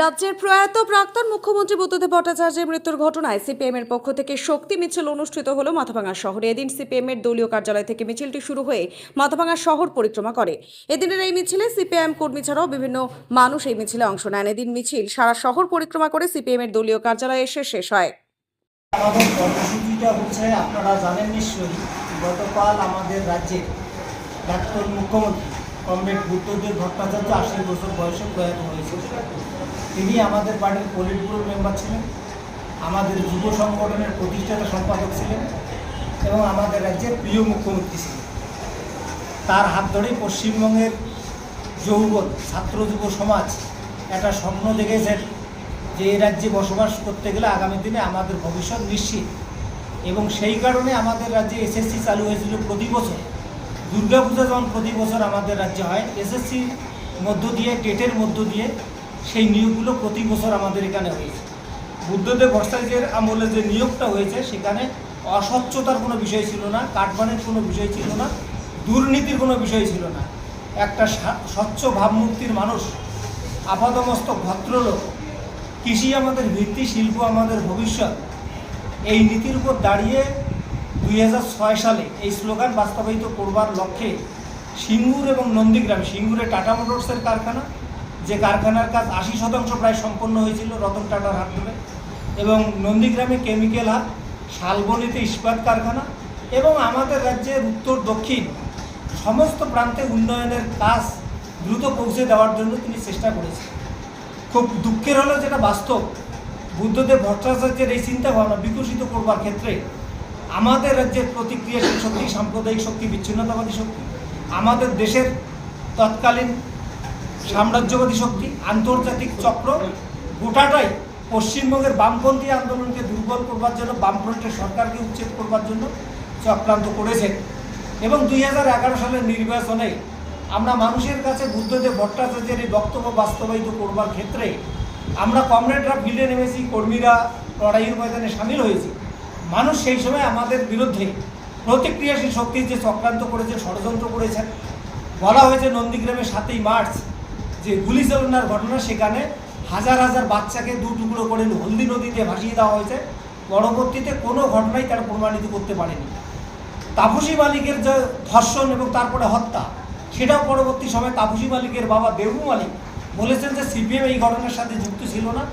রাজ্যের প্রয়াত প্রাক্তন মুখ্যমন্ত্রী বুদ্ধদেব ভট্টাচার্যের মৃত্যুর ঘটনায় সিপিএম এর পক্ষ থেকে শক্তি মিছিল অনুষ্ঠিত হলো মাথাভাঙা শহরে। এদিন সিপিএম এর দলীয় কার্যালয় থেকে মিছিলটি শুরু হয়ে মাথাভাঙা শহর পরিক্রমা করে। এদিনের এই মিছিলে সিপিএম কর্মী ছাড়াও বিভিন্ন মানুষ এই মিছিলে অংশ নেন। এদিন মিছিল সারা শহর পরিক্রমা করে সিপিএম এর দলীয় কার্যালয়ে এসে শেষ হয়। আপনারা জানেন নিশ্চয়ই, গতকাল আমাদের রাজ্যের ডাক্তার মুখ্যমন্ত্রী কমরেড বুদ্ধদেব ভট্টাচার্য আশি বছর বয়সে প্রয়াত হয়েছে। তিনি আমাদের পার্টির পলিট ব্যুরো মেম্বার ছিলেন, আমাদের যুব সংগঠনের প্রতিষ্ঠাতা সম্পাদক ছিলেন এবং আমাদের রাজ্যের প্রিয় মুখ্যমন্ত্রী ছিলেন। তার হাত ধরেই পশ্চিমবঙ্গের যৌবন, ছাত্র যুব সমাজ একটা স্বপ্ন দেখেছেন যে এই রাজ্যে বসবাস করতে গেলে আগামী দিনে আমাদের ভবিষ্যৎ নিশ্চিত। এবং সেই কারণে আমাদের রাজ্যে এসএসসি চালু হয়েছিল প্রতি বছর। দুর্গাপূজা যেমন প্রতি বছর আমাদের রাজ্যে হয় এসএসসির মধ্য দিয়ে টেটের মধ্য দিয়ে সেই নিয়োগগুলো প্রতি বছর আমাদের এখানে হয়েছে। বুদ্ধদেব ভট্টাচার্যের আমলে যে নিয়োগটা হয়েছে, সেখানে অস্বচ্ছতার কোনো বিষয় ছিল না, কাঠবানের কোনো বিষয় ছিল না, দুর্নীতির কোনো বিষয় ছিল না। একটা স্বচ্ছ ভাবমূর্তির মানুষ, আপাদমস্তক ভদ্রলোক, কৃষি আমাদের ভিত্তি, শিল্প আমাদের ভবিষ্যৎ, এই নীতির উপর দাঁড়িয়ে দুই হাজার ছয় সালে এই স্লোগান বাস্তবায়িত করবার লক্ষ্যে সিঙ্গুর এবং নন্দীগ্রাম, সিঙ্গুরে টাটা মোটরসের কারখানা, যে কারখানার কাজ আশি শতাংশ প্রায় সম্পন্ন হয়েছিল রতন টাটার হাত ধরে, এবং নন্দীগ্রামে কেমিক্যাল হাত, শালবনীতে ইস্পাত কারখানা, এবং আমাদের রাজ্যের উত্তর, দক্ষিণ সমস্ত প্রান্তে উন্নয়নের কাজ দ্রুত পৌঁছে দেওয়ার জন্য তিনি চেষ্টা করেছেন। খুব দুঃখের হলো যেটা বাস্তব, বুদ্ধদেব ভট্টাচার্যের এই চিন্তা ভাবনা বিকশিত করবার ক্ষেত্রে আমাদের রাজ্যের প্রতিক্রিয়াশীল শক্তি সাম্প্রদায়িক শক্তি, বিচ্ছিন্নতাবাদী শক্তি? আমাদের দেশের তৎকালীন সাম্রাজ্যবাদী শক্তি, আন্তর্জাতিক চক্র, গোটাটাই পশ্চিমবঙ্গের বামপন্থী আন্দোলনকে দুর্বল করবার জন্য, বামফ্রন্টের সরকারকে উচ্ছেদ করবার জন্য চক্রান্ত করেছেন। এবং দুই হাজার এগারো সালের নির্বাচনে আমরা মানুষের কাছে বুদ্ধদেব ভট্টাচার্যের এই বক্তব্য বাস্তবায়িত করবার ক্ষেত্রে আমরা কমরেডরা ফিল্ডে নেমেছি, কর্মীরা লড়াইয়ের ময়দানে সামিল হয়েছি। মানুষ সেই সময় আমাদের বিরুদ্ধে প্রতিক্রিয়াশীল শক্তির যে চক্রান্ত করেছে, ষড়যন্ত্র করেছেন বলা হয়েছে নন্দীগ্রামে সাতই মার্চ যে গুলি চালনার ঘটনা, সেখানে হাজার হাজার বাচ্চাকে দু টুকরো করে হলদি নদীতে ভাসিয়ে দেওয়া হয়েছে। পরবর্তীতে কোনো ঘটনাই তারা প্রমাণিত করতে পারেনি। তাপসী মালিকের যে ধর্ষণ এবং তারপরে হত্যা, সেটাও পরবর্তী সময় তাপসী মালিকের বাবা দেবু মালিক বলেছেন যে সিপিএম এই ঘটনার সাথে যুক্ত ছিল না।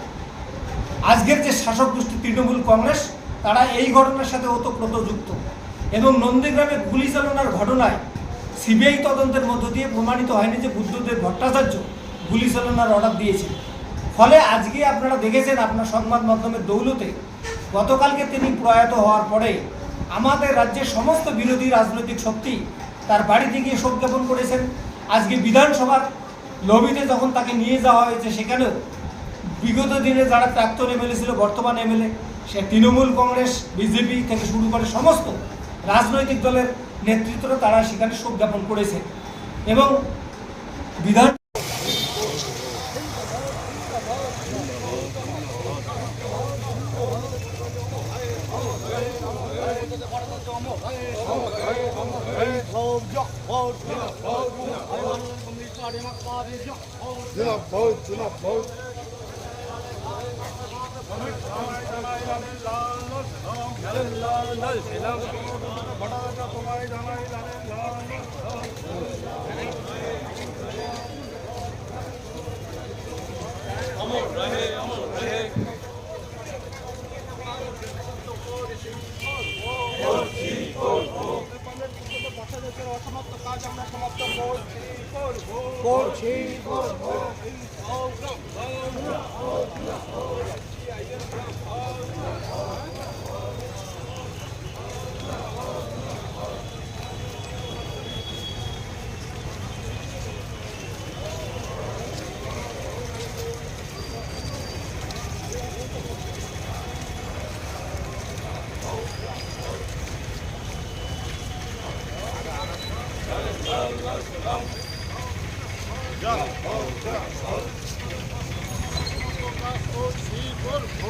আজকের যে শাসক গোষ্ঠী তৃণমূল কংগ্রেস তারা এই ঘটনার সাথে ওতপ্রোত যুক্ত এবং নন্দীগ্রামে গুলি চালনার ঘটনায় সিবিআই তদন্তের মধ্য দিয়ে প্রমাণিত হয়নি যে বুদ্ধদেব ভট্টাচার্য গুলি চালনার অর্ডার দিয়েছেন ফলে আজকে আপনারা দেখেছেন, আপনার সংবাদ মাধ্যমের দৌলতে গতকালকে তিনি প্রয়াত হওয়ার পরে আমাদের রাজ্যের সমস্ত বিরোধী রাজনৈতিক শক্তি তার বাড়িতে গিয়ে শোক জ্ঞাপন করেছেন। আজকে বিধানসভার লবিতে যখন তাকে নিয়ে যাওয়া হয়েছে, সেখানেও বিগত দিনে যারা প্রাক্তন এমএলএ ছিল, বর্তমান এমএলএ সে তৃণমূল কংগ্রেস বিজেপি থেকে শুরু করে সমস্ত রাজনৈতিক দলের নেতৃত্বরা তারা সেখানে শোক জ্ঞাপন করেছে এবং বিধান অমর রহে অমর রহে অসমাপ্ত কাজ আমরা সমাপ্ত করছি করব করছি করব aí, aí,